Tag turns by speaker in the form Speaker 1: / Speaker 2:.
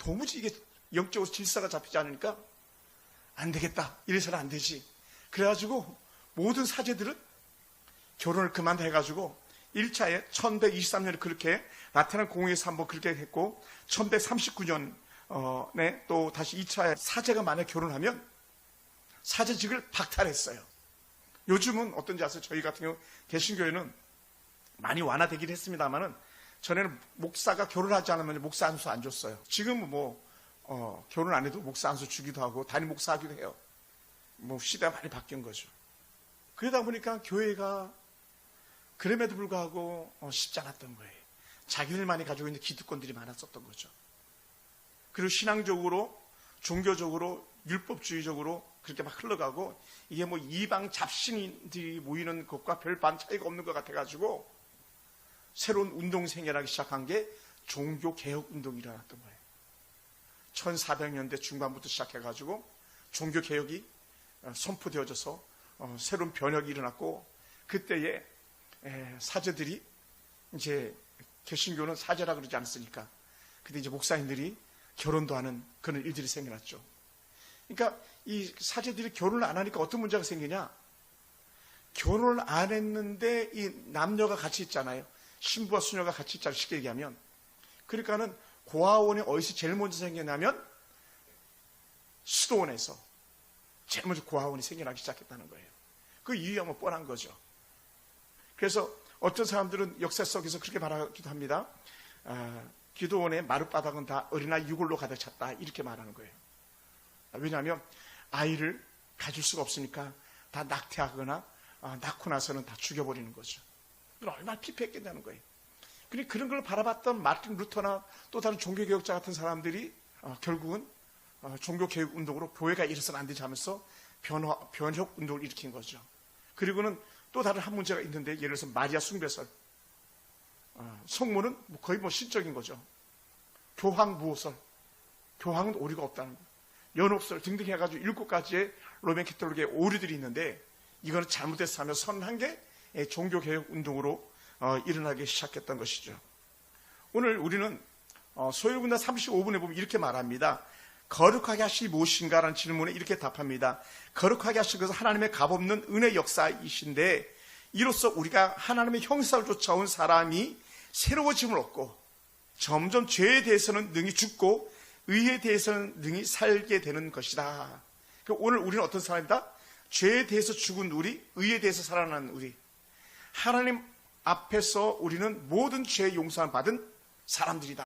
Speaker 1: 도무지 이게 영적으로 질서가 잡히지 않으니까 안 되겠다. 이래서는 안 되지. 그래가지고 모든 사제들은 결혼을 그만 해가지고 1차에 1123년에 그렇게 나타난 공회에서 한번 그렇게 했고 1139년에 또 다시 2차에 사제가 만약 결혼하면 사제직을 박탈했어요. 요즘은 어떤지 아세요? 저희 같은 경우 개신교회는 많이 완화되긴 했습니다만은 전에는 목사가 결혼하지 않으면 목사 안수 안 줬어요. 지금은 뭐 어, 결혼 안 해도 목사 안수 주기도 하고 담임 목사 하기도 해요. 뭐 시대가 많이 바뀐 거죠. 그러다 보니까 교회가 그럼에도 불구하고 어, 쉽지 않았던 거예요. 자기들만이 가지고 있는 기득권들이 많았었던 거죠. 그리고 신앙적으로, 종교적으로, 율법주의적으로 그렇게 막 흘러가고 이게 뭐 이방 잡신들이 모이는 것과 별 반 차이가 없는 것 같아가지고 새로운 운동 생겨나기 시작한 게 종교 개혁 운동이 일어났던 거예요. 1400년대 중반부터 시작해가지고 종교 개혁이 어, 선포되어져서 어, 새로운 변혁이 일어났고 그때에 에, 사제들이 이제 개신교는 사제라 그러지 않습니까? 근데 이제 목사님들이 결혼도 하는 그런 일들이 생겨났죠. 그러니까 이 사제들이 결혼을 안 하니까 어떤 문제가 생기냐? 결혼을 안 했는데 이 남녀가 같이 있잖아요. 신부와 수녀가 같이 있잖아요. 쉽게 얘기하면. 그러니까는 고아원이 어디서 제일 먼저 생겨나면 수도원에서 제일 먼저 고아원이 생겨나기 시작했다는 거예요. 그 이유가 뭐 뻔한 거죠. 그래서 어떤 사람들은 역사 속에서 그렇게 말하기도 합니다. 아, 기도원의 마룻바닥은 다 어린아이 유골로 가득 찼다. 이렇게 말하는 거예요. 왜냐하면 아이를 가질 수가 없으니까 다 낙태하거나 아, 낳고 나서는 다 죽여버리는 거죠. 그건 얼마나 피폐했겠냐는 거예요. 그러니 그런 걸 바라봤던 마틴 루터나 또 다른 종교개혁자 같은 사람들이 어, 결국은 어, 종교개혁 운동으로 교회가 이래서는 안 되지 하면서 변화, 변혁 운동을 일으킨 거죠. 그리고는 또 다른 한 문제가 있는데 예를 들어서 마리아 숭배설. 어, 성모는 뭐 거의 뭐 신적인 거죠. 교황 무호설. 교황은 오류가 없다는 거. 연옥설 등등 해가지고 일곱 가지의 로맨 캐톨릭의 오류들이 있는데 이거는 잘못돼서 하면 선한 게 예, 종교개혁 운동으로 어, 일어나기 시작했던 것이죠. 오늘 우리는 어, 소율군단 35분에 보면 이렇게 말합니다. 거룩하게 하실 무엇인가라는 질문에 이렇게 답합니다. 거룩하게 하실 것은 하나님의 값없는 은혜 역사이신데 이로써 우리가 하나님의 형상을 쫓아온 사람이 새로워짐을 얻고 점점 죄에 대해서는 능히 죽고 의에 대해서는 능히 살게 되는 것이다. 그러니까 오늘 우리는 어떤 사람이다? 죄에 대해서 죽은 우리, 의에 대해서 살아난 우리. 하나님 앞에서 우리는 모든 죄의 용서를 받은 사람들이다.